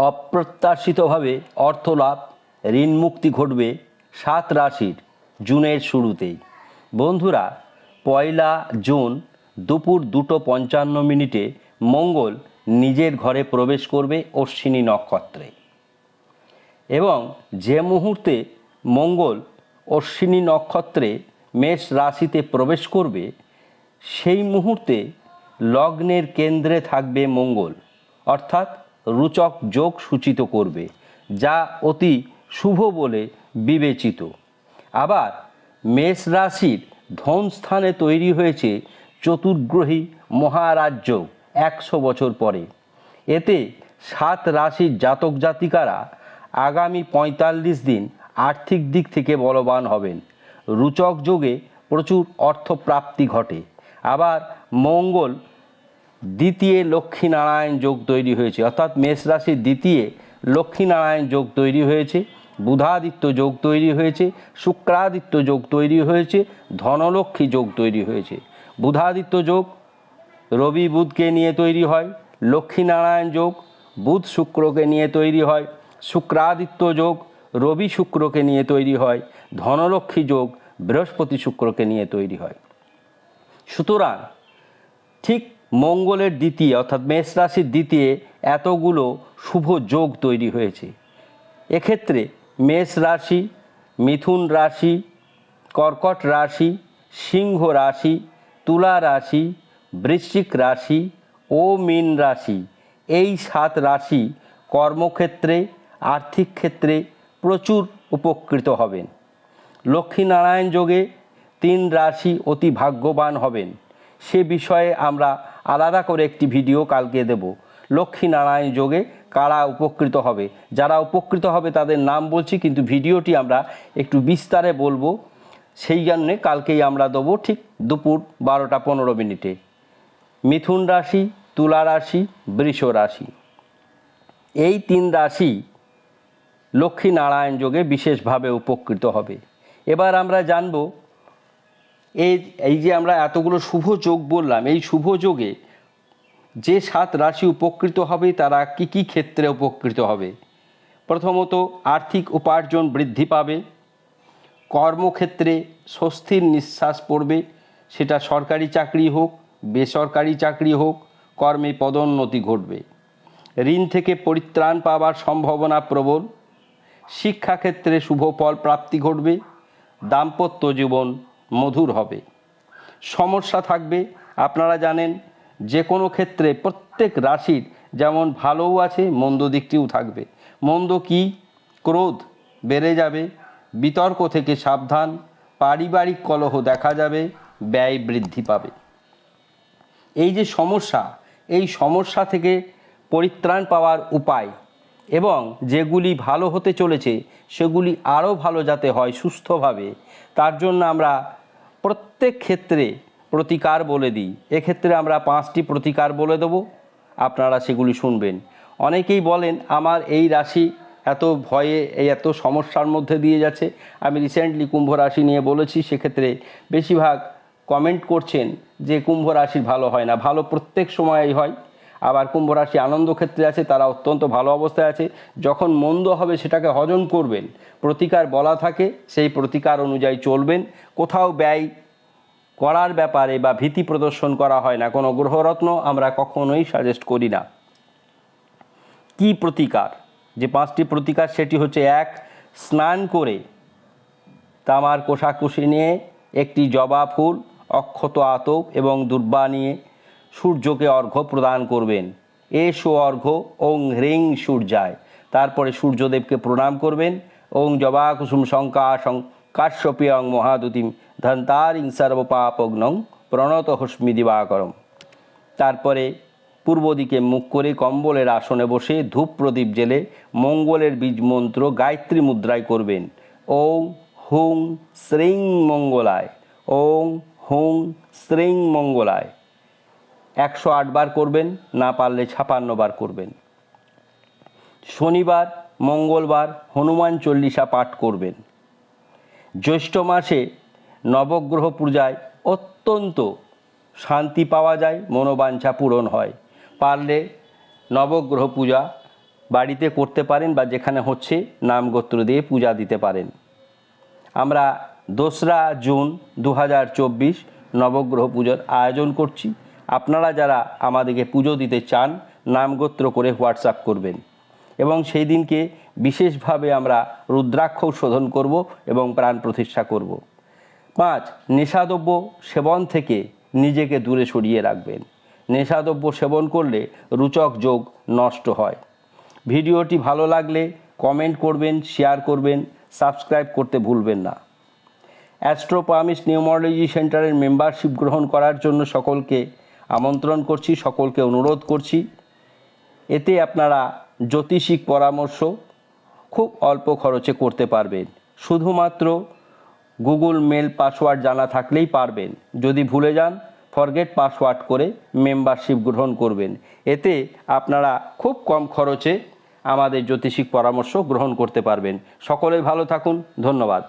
অপ্রত্যাশিতভাবে অর্থলাভ ঋণ মুক্তি ঘটবে সাত রাশির জুনের শুরুতেই। বন্ধুরা, পয়লা জুন দুপুর দুটো পঞ্চান্ন মিনিটে মঙ্গল নিজের ঘরে প্রবেশ করবে অশ্বিনী নক্ষত্রে। এবং যে মুহূর্তে মঙ্গল অশ্বিনী নক্ষত্রে মেষ রাশিতে প্রবেশ করবে, সেই মুহূর্তে লগ্নের কেন্দ্রে থাকবে মঙ্গল। অর্থাৎ রুচক যোগ সূচিত করবে, যা অতি শুভ বলে বিবেচিত। আবার মেষ রাশির ধন স্থানে তৈরি হয়েছে চতুর্গ্রহী মহারাজ্য একশো বছর পরে। এতে সাত রাশির জাতক জাতিকারা আগামী পঁয়তাল্লিশ দিন আর্থিক দিক থেকে বলবান হবেন। রুচক যোগে প্রচুর অর্থপ্রাপ্তি ঘটে। আবার মঙ্গল দ্বিতীয় লক্ষ্মীনারায়ণ যোগ তৈরি হয়েছে। অর্থাৎ মেষ রাশির দ্বিতীয় লক্ষ্মীনারায়ণ যোগ তৈরি হয়েছে, বুধাদিত্য যোগ তৈরি হয়েছে, শুক্রাদিত্য যোগ তৈরি হয়েছে, ধনলক্ষ্মী যোগ তৈরি হয়েছে। বুধাদিত্য যোগ রবি বুধকে নিয়ে তৈরি হয়, লক্ষ্মীনারায়ণ যোগ বুধ শুক্রকে নিয়ে তৈরি হয়, শুক্রাদিত্য যোগ রবি শুক্রকে নিয়ে তৈরি হয়, ধনলক্ষ্মী যোগ বৃহস্পতি শুক্রকে নিয়ে তৈরি হয়। সুতরাং ঠিক মঙ্গলের দ্বিতীয়, অর্থাৎ মেষ রাশির দ্বিতীয়, এতগুলো শুভ যোগ তৈরি হয়েছে। এক্ষেত্রে মেষ রাশি, মিথুন রাশি, কর্কট রাশি, সিংহ রাশি, তুলা রাশি, বৃশ্চিক রাশি ও মীন রাশি এই সাত রাশি কর্মক্ষেত্রে, আর্থিক ক্ষেত্রে প্রচুর উপকৃত হবেন। লক্ষ্মীনারায়ণ যোগে তিন রাশি অতি ভাগ্যবান হবেন। সে বিষয়ে আমরা আলাদা করে একটি ভিডিও কালকে দেব। লক্ষ্মীনারায়ণ যোগে কারা উপকৃত হবে? যারা উপকৃত হবে তাদের নাম বলছি, কিন্তু ভিডিওটি আমরা একটু বিস্তারে বলব। সেই জন্যে কালকেই আমরা দেবো ঠিক দুপুর বারোটা পনেরো মিনিটে। মিথুন রাশি, তুলা রাশি, বৃষ রাশি। এই তিন রাশি লক্ষ্মী নারায়ণ যোগে বিশেষভাবে উপকৃত হবে। এবার আমরা জানব এই এই যে আমরা এতগুলো শুভ যোগ বললাম, এই শুভ যোগে যে সাত রাশি উপকৃত হবে, তারা কি কি ক্ষেত্রে উপকৃত হবে? প্রথমত, আর্থিক উপার্জন বৃদ্ধি পাবে, কর্মক্ষেত্রে স্বস্তির নিঃশ্বাস পড়বে, সেটা সরকারি চাকরি হোক, বেসরকারি চাকরি হোক, কর্মে পদোন্নতি ঘটবে। ঋণ থেকে পরিত্রাণ পাওয়ার সম্ভাবনা প্রবল, শিক্ষাক্ষেত্রে শুভ ফল প্রাপ্তি ঘটবে, দাম্পত্য জীবন মধুর হবে। সমস্যা থাকবে, আপনারা জানেন যে কোনো ক্ষেত্রে প্রত্যেক রাশির যেমন ভালোও আছে, মন্দ দিকটিও থাকবে। মন্দ কি? ক্রোধ বেড়ে যাবে, বিতর্ক থেকে সাবধান, পারিবারিক কলহ দেখা যাবে, ব্যয় বৃদ্ধি পাবে। এই যে সমস্যা, এই সমস্যা থেকে পরিত্রাণ পাওয়ার উপায় এবং যেগুলি ভালো হতে চলেছে, সেগুলি আরও ভালো যাতে হয় সুস্থভাবে, তার জন্য আমরা প্রত্যেক ক্ষেত্রে প্রতিকার বলে দিই। এক্ষেত্রে আমরা পাঁচটি প্রতিকার বলে দেব। আপনারা সেগুলি শুনবেন। অনেকেই বলেন, আমার এই রাশি এত ভয়ে, এই এত সমস্যার মধ্যে দিয়ে যাচ্ছে। আমি রিসেন্টলি কুম্ভ রাশি নিয়ে বলেছি, সেক্ষেত্রে বেশিরভাগ কমেন্ট করছেন যে, কুম্ভ রাশির ভালো হয় না। ভালো প্রত্যেক সময়ই হয়। আবার কুম্ভ রাশি আনন্দ ক্ষেত্রে আছে, তারা অত্যন্ত ভালো অবস্থায় আছে। যখন মন্দ হবে সেটাকে হজম করবেন, প্রতিকার বলা থাকে, সেই প্রতিকার অনুযায়ী চলবেন। কোথাও ব্যয় করার ব্যাপারে বা ভীতি প্রদর্শন করা হয় না, কোনো গ্রহরত্ন আমরা কখনোই সাজেস্ট করি না। কি প্রতিকার? যে পাঁচটি প্রতিকার, সেটি হচ্ছে এক, স্নান করে তামার কোষাকুষি নিয়ে একটি জবা ফুল, অক্ষত আতপ এবং দুর্বা নিয়ে সূর্যকে অর্ঘ্য প্রদান করবেন। এসো অর্ঘ্য, ওং হ্রিং সূর্যায়। তারপরে সূর্যদেবকে প্রণাম করবেন। ওং জবা কুসুম শঙ্কা শং কাশ্যপিয়ং মহাদুতিম ধন্তারিং সর্বপাপগ্নং প্রণত হস্মি দিবাকরম। তারপরে পূর্ব দিকে মুখ করে কম্বলের আসনে বসে ধূপ প্রদীপ জেলে মঙ্গলের বীজ মন্ত্র গায়ত্রী মুদ্রায় করবেন। ওং হুং শ্রীং মঙ্গলায়। ওং হুং শ্রীং মঙ্গলায়। একশো আটবার করবেন, না পারলে ছাপান্ন বার করবেন। শনিবার, মঙ্গলবার, হনুমান চল্লিশা পাঠ করবেন। জ্যৈষ্ঠ মাসে নবগ্রহ পূজায় অত্যন্ত শান্তি পাওয়া যায়, মনোবাঞ্ছা পূরণ হয়। পারলে নবগ্রহ পূজা বাড়িতে করতে পারেন বা যেখানে হচ্ছে নাম গোত্র দিয়ে পূজা দিতে পারেন। আমরা দোসরা জুন দু হাজার চব্বিশ নবগ্রহ পুজোর আয়োজন করছি। আপনারা যারা আমাদেরকে পুজো দিতে চান, নামগোত্র করে হোয়াটসঅ্যাপ করবেন। এবং সেই দিনকে বিশেষভাবে আমরা রুদ্রাক্ষ শোধন করব এবং প্রাণ প্রতিষ্ঠা করব। পাঁচ, নেশাদ্রব্য সেবন থেকে নিজেকে দূরে সরিয়ে রাখবেন। নেশাদ্রব্য সেবন করলে রুচক যোগ নষ্ট হয়। ভিডিওটি ভালো লাগলে কমেন্ট করবেন, শেয়ার করবেন, সাবস্ক্রাইব করতে ভুলবেন না। অ্যাস্ট্রোপামিস নিউমোলজি সেন্টারের মেম্বারশিপ গ্রহণ করার জন্য সকলকে আমন্ত্রণ করছি, সকলকে অনুরোধ করছি। এতে আপনারা জ্যোতিষিক পরামর্শ খুব অল্প খরচে করতে পারবেন। শুধুমাত্র গুগল মেল পাসওয়ার্ড জানা থাকলেই পারবেন। যদি ভুলে যান ফরগেট পাসওয়ার্ড করে মেম্বারশিপ গ্রহণ করবেন। এতে আপনারা খুব কম খরচে আমাদের জ্যোতিষিক পরামর্শ গ্রহণ করতে পারবেন। সকলেই ভালো থাকুন, ধন্যবাদ।